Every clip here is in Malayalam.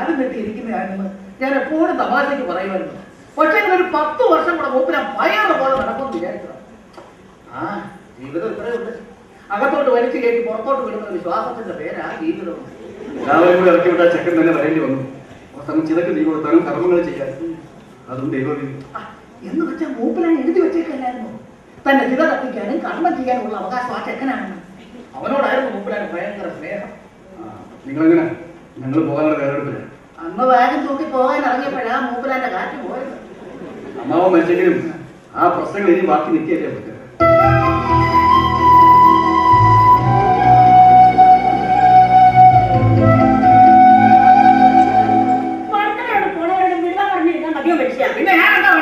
കാലം കെട്ടിയിരിക്കുന്നതായിരുന്നു ഞാൻ എപ്പോഴും തമാശയ്ക്ക് പറയുമായിരുന്നു. പക്ഷേ ഒരു പത്ത് വർഷം കൂടെ മുമ്പ് ഞാൻ ഭയങ്കര പോലെ നടക്കുമെന്ന് വിചാരിച്ചതാണ് ആ ജീവിതം ഇത്രയേ ഉള്ളൂ. അകത്തോട്ട് വലിച്ചു കയറ്റി പുറത്തോട്ട് വിടുന്ന വിശ്വാസത്തിന്റെ പേരാ ജീവിതം എല്ലാവരും കൂടെ ഇറക്കി വിട്ടാൽ ചെക്കൻ തന്നെ വരേണ്ടി വന്നു. അവസാനം ചിലക്ക് നീ കൊടുത്താലും കർമ്മങ്ങൾ ചെയ്യാൻ. അതും ദൈവവിധി ആ, എന്ന് വെച്ചാൽ മൂപ്പിലാൻ എഴുതി വെച്ചേക്കല്ലായിരുന്നു. തന്നെ ചിത കത്തിക്കാനും കർമ്മം ചെയ്യാനുമുള്ള അവകാശം ആ ചെക്കനാണെന്ന്. അവനോടായിരുന്നു മൂപ്പിലാൻ ഭയങ്കര സ്നേഹം. നിങ്ങളെങ്ങനെ? ഞങ്ങൾ പോകാനുള്ള വേറെടുപ്പില്ല അന്ന് വേഗം തൂക്കി പോകാൻ ഇറങ്ങിയപ്പോഴാ മൂപ്പലാന്റെ കാറ്റ് പോയത്. അമ്മാവൻ മരിച്ചെങ്കിലും ആ പ്രശ്നങ്ങൾ ഇനി ബാക്കി നിൽക്കിയല്ലേ ചാകണം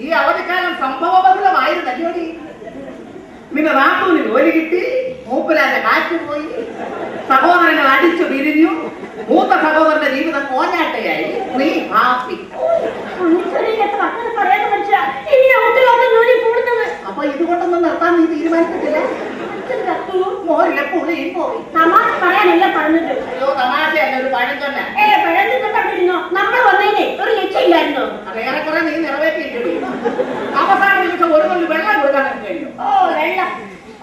ഈ അവധിക്കാലം സംഭവബഹുലമായിരുന്നല്ലോടി നിന്റെ നാട്ടൂന് ജോലി കിട്ടി. മൂപ്പിലാന്റെ കാറ്റ് പോയി സഹോദരങ്ങൾ അടിച്ചു വിരിഞ്ഞു. മൂത്ത സഹോദരന്റെ ജീവിതം കോഞ്ഞാട്ടയായി. നീ ഹാപ്പി അപ്പൊ ഇതുകൊണ്ടൊന്നും നിർത്താൻ നീ തീരുമാനിച്ചിട്ടില്ല. മോരിലെ പുളിയും പോയി. തമാശ പറയാനല്ല പറഞ്ഞത്. അയ്യോ തമാശയല്ല ഒരു പഴം തന്നെ ഏ പഴഞ്ഞു കണ്ടിരുന്നോ നമ്മൾ വന്നേനെ ഒരു ലക്ഷ്യമില്ലായിരുന്നോ അത് ഏറെക്കുറെ നീ നിറവേറ്റിയിട്ടുണ്ട് അവസാന നിമിഷം ഒരു കൊല്ലം വെള്ളം കൊടുക്കാൻ കഴിയും ഓ വെള്ളം.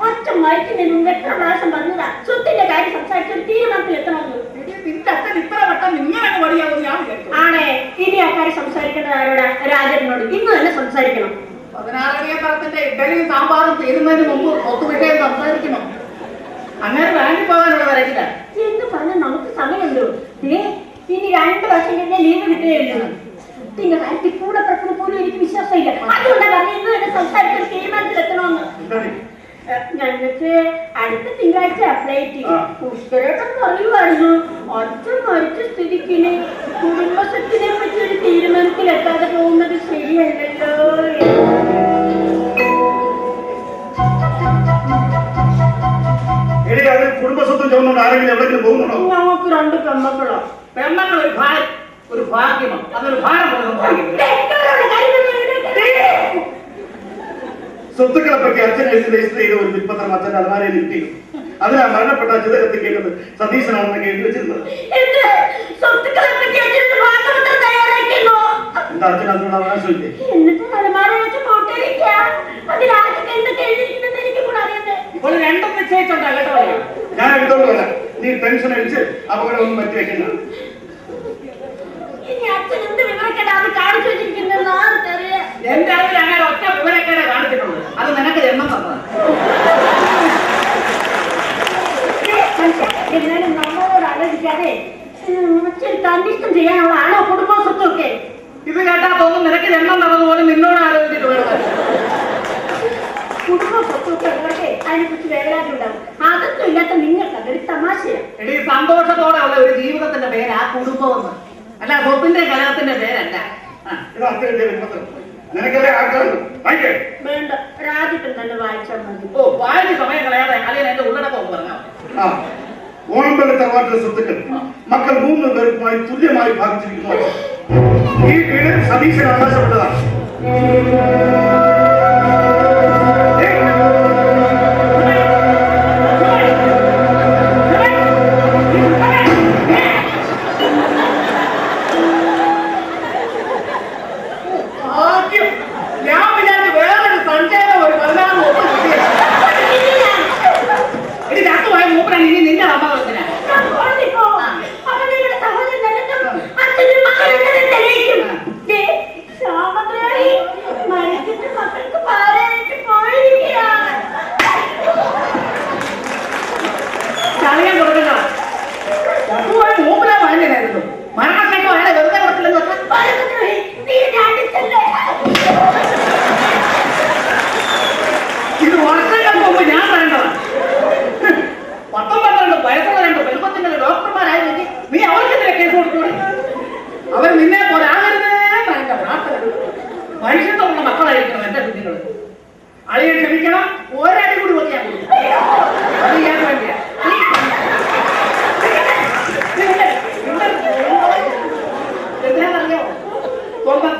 ഒറ്റ മയക്കിന് മുമ്പ് എത്ര പ്രാവശ്യം പറഞ്ഞതാ? സ്വത്തിന്റെ കാര്യം സംസാരിച്ചൊരു തീരുമാനത്തിൽ ഇത്ര വട്ടം ഇങ്ങനെ ഞാൻ ആണേ ഇനി ആ കാര്യം സംസാരിക്കേണ്ടത് ആരോടാ? രാജനോട് ഇന്ന് തന്നെ സംസാരിക്കണം. പതിനാറടിയ തരത്തിന്റെ ഇഡലിയും സാമ്പാറും തീരുന്നതിന് മുമ്പ് ഒത്തുവിഷയം സംസാരിക്കണം. അങ്ങനെ ബാങ്കിൽ പോകാനുള്ള വരക്കില്ല എന്ന് പറഞ്ഞ നമുക്ക് സമയമുണ്ടോ. ഇനി രണ്ട് വർഷം കഴിഞ്ഞാൽ ലീവ് കിട്ടുകയില്ല കാര്യത്തിൽ കൂടെ പ്രശ്നം പോലും എനിക്ക് വിശ്വാസമില്ല. അതുകൊണ്ടാണ് ഇന്ന് തന്നെ സംസാരിക്കാൻ എന്താണ് ഞങ്ങൾക്ക് അടുത്ത തിങ്കളാഴ്ച അപ്ലൈ ആ. പുഷ്കരേട്ടൻ പറയുമായിരുന്നു അച്ഛൻ മരിച്ച സ്ഥിതിക്കിന് കുടുംബസ്വത്തിനെ പറ്റി ഒരു തീരുമാനത്തിൽ എത്താതെ പോകുന്നത് ശരിയല്ലല്ലോ കുടുംബസ്വത്തും ആരെങ്കിലും പോകുന്നുണ്ടോ? ഞങ്ങൾക്ക് രണ്ട് പെമ്മക്കളോ പെമ്മക്കൾ ഒരു ഭാഗ്യം ഒരു ഭാഗ്യമാണ്. അതൊരു ഭാരം സ്വത്തുക്കളെ പറ്റി അച്ഛൻ എഴുതി രജിസ്റ്റർ ചെയ്ത ഒരു വിൽപ്പത്രം അച്ഛൻ അലമാരയിൽ കിട്ടി അതിനാ മരണപ്പെട്ട ചിത കേട്ടത് സതീശനാണെന്ന് എഴുതി വെച്ചിരുന്നത്. എന്ത്? അച്ഛൻ അതിനോട് അവകാശമില്ലേ ഞാൻ എടുത്തോളൂല്ല നീ ടെൻഷൻ അടിച്ച് അപകടം ഒന്നും പറ്റി വെക്കണ്ട അച്ഛൻ എന്ത് വിവരക്കേടാണ് കാണിച്ചു വെച്ചിരിക്കുന്നത് ആർക്കറിയാം? എന്റെ അറിവിൽ അങ്ങനെ ഒറ്റ വിവരക്കേടെ കാണിച്ചിട്ടുള്ളൂ. അത് നിനക്ക് ജന്മം തന്നതാണ് എന്നാലും നമ്മളോട് ആലോചിക്കാതെ തന്നിഷ്ടം ചെയ്യാനുള്ള ആണോ കുടുംബ സ്വത്തൊക്കെ ഇത് കേട്ടാ തോന്നും നിനക്ക് ജന്മം തന്നതുപോലെ നിന്നോട് ആലോചിച്ചിട്ട് വേണം. കുടുംബ സ്വത്തൊക്കെ അതിനെക്കുറിച്ച് വേവലാതി ഉണ്ടാവും. അതൊന്നും ഇല്ലാത്ത നിങ്ങൾക്ക് അതൊരു തമാശയാണ്. സന്തോഷത്തോടെ ഉള്ള ഒരു ജീവിതത്തിന്റെ പേര് കുടുംബമെന്ന്. അല്ല സ്വത്തിന്റെ കലഹത്തിന്റെ പേരല്ല. ആ. ഇതാ അച്ഛൻ എഴുതിയ വിൽപ്പത്രം നിനക്കല്ലേ ആൾക്കാരുണ്ട് വായിക്കേ വേണ്ട. രാജ്യത്തിൽ തന്നെ വായിച്ചാൽ മതി. ഓ വായിക്ക് സമയം കളയാതെ അല്ലെങ്കിൽ എന്റെ ഉള്ളടക്കം ഒന്ന് പറഞ്ഞാൽ ആ. ഓണംപള്ളി തറവാട്ടിലെ സ്വത്തുക്കൾ മക്കൾ മൂന്ന് പേർക്കുമായി തുല്യമായി ഭാഗിച്ചിരിക്കുന്നു. ഈ വീട് സതീശൻ അവകാശപ്പെട്ടതാണ്. ചളിയാൻ കൊടുക്കണ്ട. ചത്തുപോയ മൂപ്പനാ പറഞ്ഞായിരുന്നു മരണശേഷം അയാളെ വെറുതെ? ഇത് വർഷങ്ങൾക്ക് മുമ്പ് ഞാൻ പറയേണ്ടതാണ് പത്തും വയസ്സുള്ള രണ്ട് പെൺകൊച്ചുങ്ങളെ ഡോക്ടർമാരായിരുന്നെങ്കിൽ നീ അവർക്കെതിരെ കേസ് കൊടുത്തു അവർ നിന്നെ പോലെ ആകരുതേ പറയേണ്ട പ്രാർത്ഥന. മനുഷ്യത്വമുള്ള മക്കളായിരിക്കണം എന്റെ കുഞ്ഞുങ്ങൾ അളിയെ ക്ഷമിക്കണം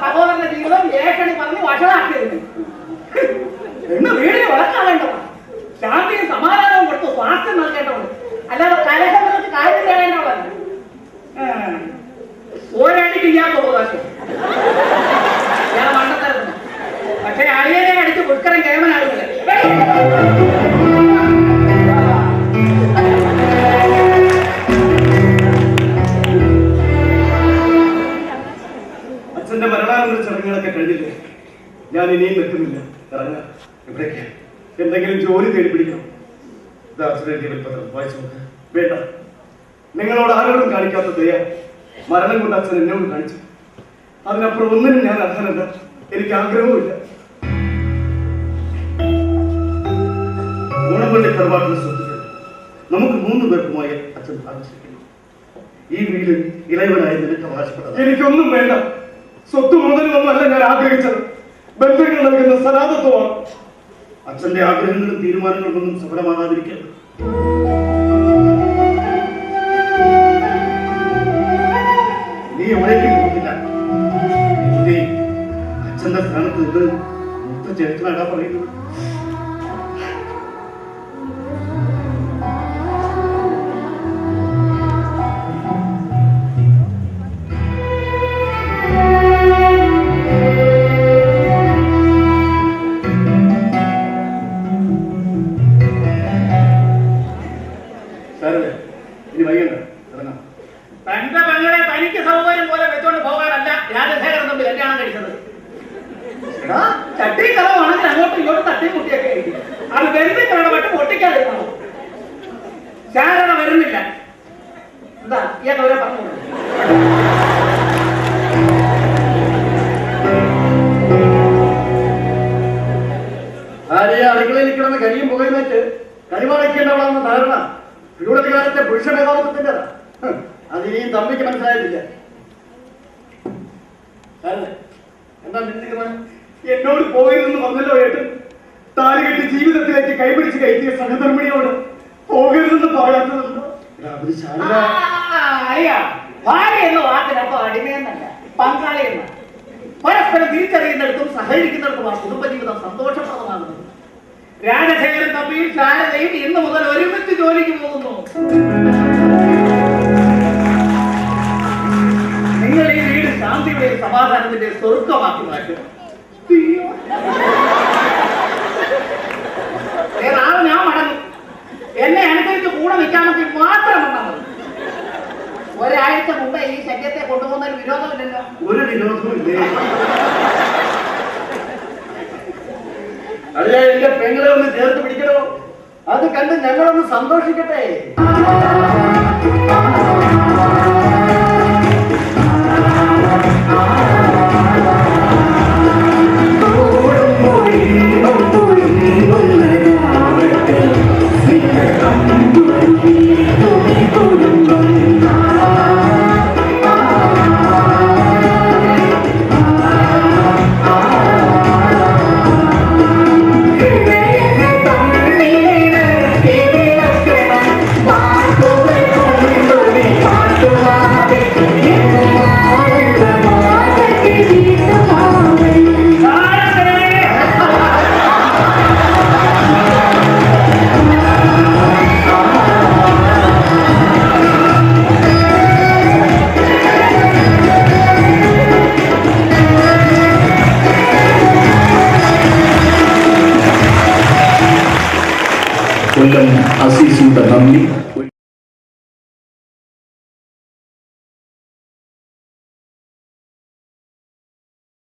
സഹോദരന്റെ ജീവിതം ഏഷണി പറഞ്ഞ് വഷളാക്കിയത്. എന്ന് വീടിന് വളർത്താകേണ്ടത് ശാന്തിയും സമാധാനവും കൊടുത്ത് സ്വാസ്ഥ്യം നൽകേണ്ടതുണ്ട് അല്ലാതെ കലഹങ്ങൾക്ക് കാര്യം തേടേണ്ടവല്ല ഓരടിക്ക് ഇല്ലാത്ത അവകാശം ഞാൻ മണ്ടത്തരുന്നു പക്ഷെ അടിയനെ അടിച്ചു വേണ്ട. നിങ്ങളോട് ആരോടും കാണിക്കാത്ത ദയ മരണം കൊണ്ട് അച്ഛൻ എന്നോട് കാണിച്ചു. അതിനപ്പുറം ഒന്നിനും ഞാൻ അർഹനല്ല. എനിക്ക് ആഗ്രഹവുമില്ല. ഗുണപള്ളി കർവാട്ടിലെ സ്വത്തുക്കൾ. നമുക്ക് മൂന്ന് പേർക്കുമായി അച്ഛൻ ഭാഗിച്ചിരിക്കുന്നു ഈ വീട് ഇളയവനായി നിനക്ക് അവകാശപ്പെട്ടത് എനിക്കൊന്നും വേണ്ട. സ്വത്ത് മുതലൊന്നുമല്ല ഞാൻ ആഗ്രഹിച്ചത്. ബന്ധുക്കൾ നൽകുന്ന സനാതത്വമാണ് അച്ഛന്റെ ആഗ്രഹങ്ങളും തീരുമാനങ്ങൾക്കൊന്നും സഫലമാകാതിരിക്കരുത് നീ എവിടേക്കും പോകുന്നില്ല അച്ഛന്റെ സ്ഥാനത്ത് ഇത് മുത്ത ചേട്ടനാടാ പറയുന്നത്? വരുന്നില്ല. എന്താ? ഇയാൾ അവരെ പറഞ്ഞു ഭാര്യ അടുക്കളയിൽ കിടന്ന് കരിയും പുകയും വെച്ച് ധാരണ. ഇവിടുത്തെ കാലത്തെ പുരുഷ മേധാവിത്വത്തിന്റെതാ അതിനെയും തമ്മിക്ക് മനസ്സിലായിട്ടില്ല. എന്താ നിന്നിരിക്കുന്നത് എന്നോട് പോകരുതെന്ന് പറഞ്ഞല്ലോ ഏട്ടൻ. താലി ജീവിതത്തിലേക്ക് കൈപിടിച്ച് കയറ്റിയ സഹധർമ്മിണിയോട് പോകരുതെന്ന് പറയാത്തതുണ്ടോ അവർ ശാരദ അറിയാ. ഭാര്യ എന്ന വാക്കിനർത്ഥം അടിമയെന്നല്ല പങ്കാളി എന്ന്. പരസ്പരം തിരിച്ചറിയുന്നിടത്തും സഹകരിക്കുന്നിടത്തും ആ കുടുംബജീവിതം സന്തോഷപ്രദമാകുന്നത് രാജശേഖരൻ തമ്മിൽ ശാരദയും ഇന്ന് മുതൽ ഒരുമിച്ച് ജോലിക്ക് പോകുന്നു. നിങ്ങൾ ഈ വീട് ശാന്തിയുടെയും സമാധാനത്തിന്റെ സ്വർഗമാക്കി മാറ്റും അയ്യോ. ഏ, നാളെ ഞാൻ മടങ്ങും എന്നെ അനുസരിച്ച് കൂടെ നിൽക്കാമെങ്കിൽ മാത്രം വന്നാൽ ഒരാഴ്ച മുമ്പ് ഈ ശല്യത്തെ കൊണ്ടുപോകുന്ന വിരോധമില്ലല്ലോ. ഒരു വിനോദവും അല്ലേ എന്റെ പെങ്ങളെ ഒന്ന് ചേർത്ത് പിടിക്കണോ? അത് കണ്ട് ഞങ്ങളൊന്ന് സന്തോഷിക്കട്ടെ.